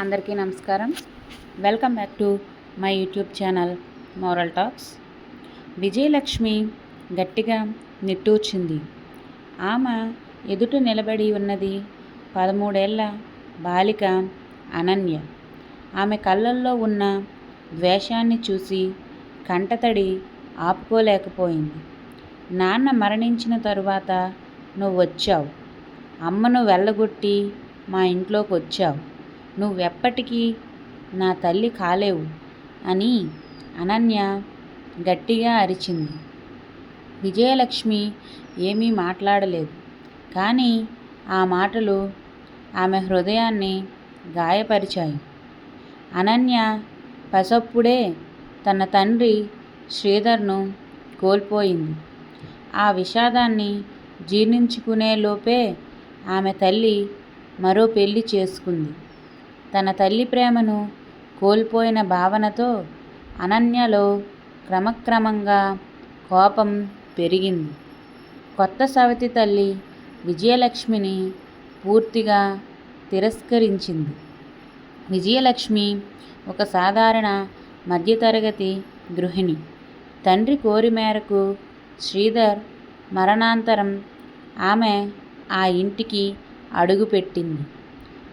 అందరికీ నమస్కారం. Welcome back to my YouTube channel moral talks. Vijayalakshmi గట్టిగా నిట్టూర్చింది. ఆమె ఎదుట నిలబడి ఉన్నది పదమూడేళ్ళ బాలిక అనన్య. ఆమె కళ్ళల్లో ఉన్న ద్వేషాన్ని చూసి కంటతడి ఆపుకోలేకపోయింది. నాన్న మరణించిన తరువాత నువ్వు వచ్చావు అమ్మను వెళ్ళగొట్టి మా ఇంట్లోకి వచ్చావు నువ్వెప్పటికీ నా తల్లి కాలేవు అని అనన్య గట్టిగా అరిచింది. విజయలక్ష్మి ఏమీ మాట్లాడలేదు. కానీ ఆ మాటలు ఆమె హృదయాన్ని గాయపరిచాయి. అనన్య పసప్పుడే తన తండ్రి శ్రీధర్ను కోల్పోయింది. ఆ విషాదాన్ని జీర్ణించుకునే లోపే ఆమె తల్లి మరో పెళ్ళి చేసుకుంది. తన తల్లి ప్రేమను కోల్పోయిన భావనతో అనన్యలో క్రమక్రమంగా కోపం పెరిగింది. కొత్త సవతి తల్లి విజయలక్ష్మిని పూర్తిగా తిరస్కరించింది. విజయలక్ష్మి ఒక సాధారణ మధ్యతరగతి గృహిణి. తండ్రి కోరి మేరకు శ్రీధర్ మరణాంతరం ఆమె ఆ ఇంటికి అడుగుపెట్టింది.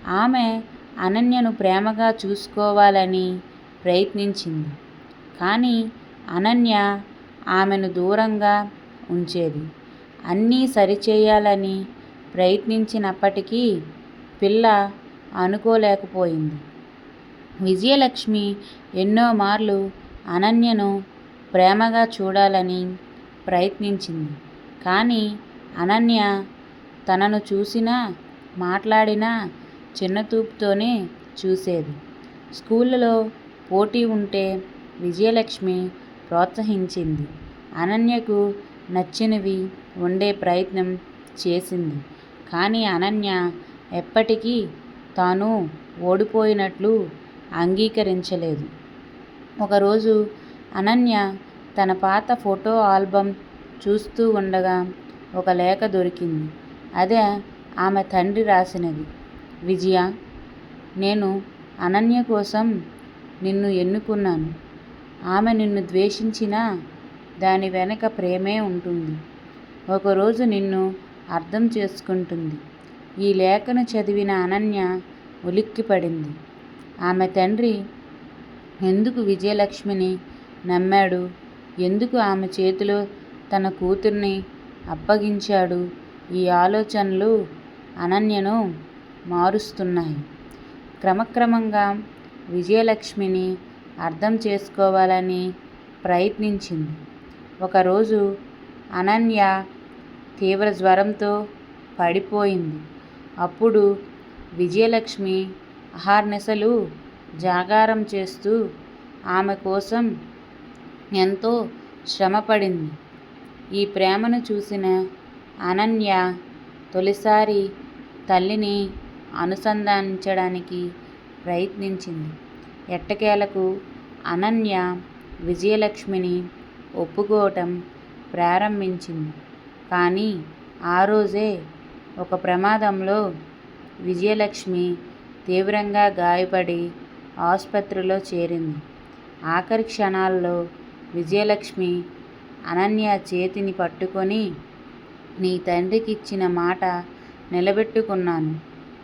ఆమె అనన్యను ప్రేమగా చూసుకోవాలని ప్రయత్నించింది. కానీ అనన్య ఆమెను దూరంగా ఉంచేది. అన్నీ సరిచేయాలని ప్రయత్నించినప్పటికీ పిల్ల అనుకోలేకపోయింది. విజయలక్ష్మి ఎన్నో మార్లు అనన్యను ప్రేమగా చూడాలని ప్రయత్నించింది. కానీ అనన్య తనను చూసినా మాట్లాడినా చిన్నచూపుతోనే చూసేది. స్కూళ్ళలో పోటీ ఉంటే విజయలక్ష్మి ప్రోత్సహించింది. అనన్యకు నచ్చినవి వండే ప్రయత్నం చేసింది. కానీ అనన్య ఎప్పటికీ తాను ఓడిపోయినట్లు అంగీకరించలేదు. ఒకరోజు అనన్య తన పాత ఫోటో ఆల్బమ్ చూస్తూ ఉండగా ఒక లేఖ దొరికింది. అదే ఆమె తండ్రి రాసినది. విజయ నేను అనన్య కోసం నిన్ను ఎన్నుకున్నాను. ఆమె నిన్ను ద్వేషించినా దాని వెనక ప్రేమే ఉంటుంది. ఒకరోజు నిన్ను అర్థం చేసుకుంటుంది. ఈ లేఖను చదివిన అనన్య ఉలిక్కిపడింది. ఆమె తండ్రి ఎందుకు విజయలక్ష్మిని నమ్మాడు? ఎందుకు ఆమె చేతిలో తన కూతుర్ని అప్పగించాడు? ఈ ఆలోచనలు అనన్యను మారుస్తున్నాయి. క్రమక్రమంగా విజయలక్ష్మిని అర్థం చేసుకోవాలని ప్రయత్నించింది. ఒకరోజు అనన్య తీవ్ర జ్వరంతో పడిపోయింది. అప్పుడు విజయలక్ష్మి అహార్నిశలు జాగారం చేస్తూ ఆమె కోసం ఎంతో శ్రమపడింది. ఈ ప్రేమను చూసిన అనన్య తొలిసారి తల్లిని అనుసంధానించడానికి ప్రయత్నించింది. ఎట్టకేలకు అనన్య విజయలక్ష్మిని ఒప్పుకోవటం ప్రారంభించింది. కానీ ఆ రోజే ఒక ప్రమాదంలో విజయలక్ష్మి తీవ్రంగా గాయపడి ఆసుపత్రిలో చేరింది. ఆఖరి క్షణాల్లో విజయలక్ష్మి అనన్య చేతిని పట్టుకొని నీ తండ్రికి ఇచ్చిన మాట నిలబెట్టుకున్నాను.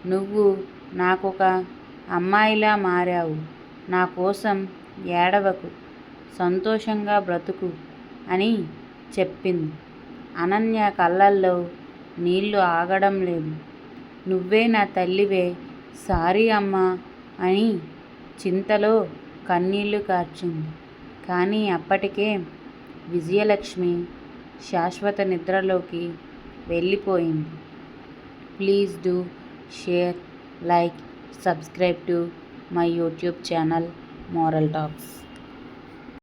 నువ్వు నాకొక అమ్మాయిలా మారావు. నా కోసం ఏడవకు. సంతోషంగా బ్రతుకు అని చెప్పింది. అనన్య కళ్ళల్లో నీళ్ళు ఆగడం లేదు. నువ్వే నా తల్లివే సారీ అమ్మా అని చింతలో కన్నీళ్ళు కార్చింది. కానీ అప్పటికే విజయలక్ష్మి శాశ్వత నిద్రలోకి వెళ్ళిపోయింది. Please do share, like, subscribe to my YouTube channel Moral Talks.